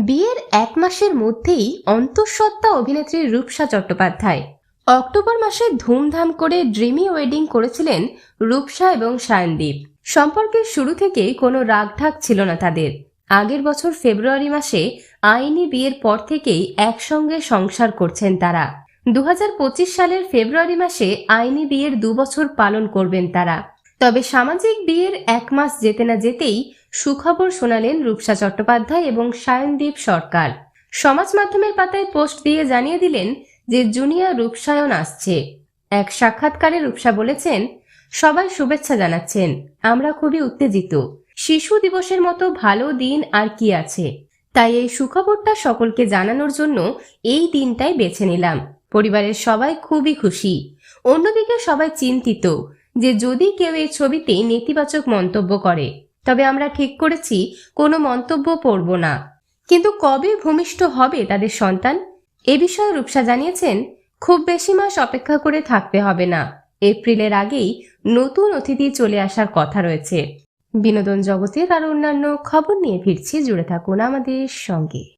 বিয়ের এক মাসের মধ্যেই অন্তঃসত্ত্বা অভিনেত্রী রূপসা চট্টোপাধ্যায়। অক্টোবর মাসে ধুমধাম করে ড্রিমি ওয়েডিং করেছিলেন রূপসা এবং সায়নদীপ। সম্পর্কের শুরু থেকেই কোনো রাগঢাক ছিল না তাদের। আগের বছর ফেব্রুয়ারি মাসে আইনি বিয়ের পর থেকেই একসঙ্গে সংসার করছেন তারা। দু হাজার পঁচিশ সালের ফেব্রুয়ারি মাসে আইনি বিয়ের দু বছর পালন করবেন তারা। তবে সামাজিক বিয়ের এক মাস যেতে না যেতেই সুখবর শোনালেন রূপসা চট্টোপাধ্যায় এবং সায়নদীপ সরকার। সমাজ মাধ্যমের পাতায় পোস্ট দিয়ে জানিয়ে দিলেন যে জুনিয়র রূপসায়ন আসছে। এক সাক্ষাৎকারে রূপসা বলেছেন, সবাই শুভেচ্ছা জানাচ্ছেন, আমরা খুবই উত্তেজিত। শিশু দিবসের মতো ভালো দিন আর কি আছে? তাই এই সুখবরটা সকলকে জানানোর জন্য এই দিনটাই বেছে নিলাম। পরিবারের সবাই খুবই খুশি। অন্যদিকে সবাই চিন্তিত যে যদি কেউ এই ছবিতে নেতিবাচক মন্তব্য করে তবে আমরা ঠিক করেছি, কোনো মন্তব্য পড়ব না। কিন্তু কবে ভূমিষ্ঠ হবে তাদের সন্তান? এ বিষয়ে রূপসা জানিয়েছেন, খুব বেশি মাস অপেক্ষা করে থাকতে হবে না। এপ্রিলের আগেই নতুন অতিথি চলে আসার কথা রয়েছে। বিনোদন জগতের আর অন্যান্য খবর নিয়ে ফিরছি। জুড়ে থাকুন আমাদের সঙ্গে।